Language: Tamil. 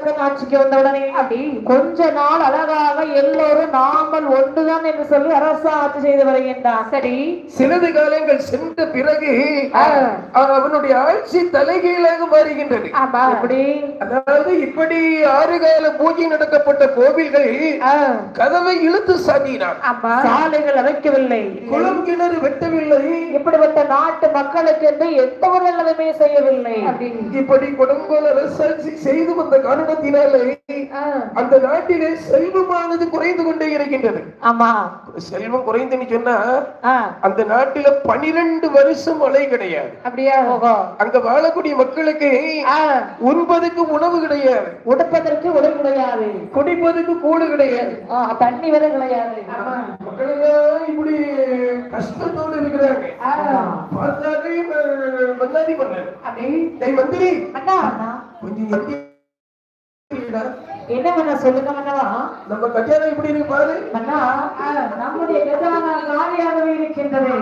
ஆட்சிக்கு வந்தவுடனே அப்படி கொஞ்ச நாள் அழகாக எல்லோரும் நாமல் ஒன்றுதான் என்று சொல்லி அரசு ஆட்சி செய்து வருகின்றான் சரி. சிறிது காலங்கள் சென்ற பிறகு. அவனுடைய ஆட்சி தலைகீழாக மாறுகின்றது. அப்படி அதாவது இப்படி ஆறு கால பூஜை நடத்தப்பட்ட கோவில்கள் ஆ, கதவை இழுத்து சாத்தினான் சாலைகள் அமைக்கவில்லை குளம் கிணறு வெட்டவில்லை. இப்படிப்பட்ட நாட்டு மக்களுக்கு என்று எந்த ஒரு நல்லதுமே செய்யவில்லை. இப்படி கொடுங்கோல் அரசாட்சி செய்து வந்த காரணத்தினாலே அந்த நாட்டிலே செல்வமானது குறைந்து கொண்டே இருக்கின்றது. ஆமா. செல்வம் குறைந்துன்னு சொன்னா அந்த நாட்டில பனிரெண்டு வருஷம் மழை கிடையாது. அப்படியா? அங்க வாழக்கூடிய மக்களுக்கு உண்பதுக்கு உணவு கிடையாது. உடுப்பதற்கு உடல் கிடையாது. குடிப்பதுக்கு கூடு கிடையாது. தண்ணி வர கிடையாது. மக்கள் இப்படி கஷ்டத்தோடு இருக்கிறாங்க. மந்திரி. அண்ணா. அண்ணா, கொஞ்சம் என்ன பண்ண சொல்லுங்க மன்னவா நம்ம கல்யாணம் இப்படி இருக்கு பாரு? அண்ணா நம்முடைய கஜானா காலியாகவே இருக்கின்றது.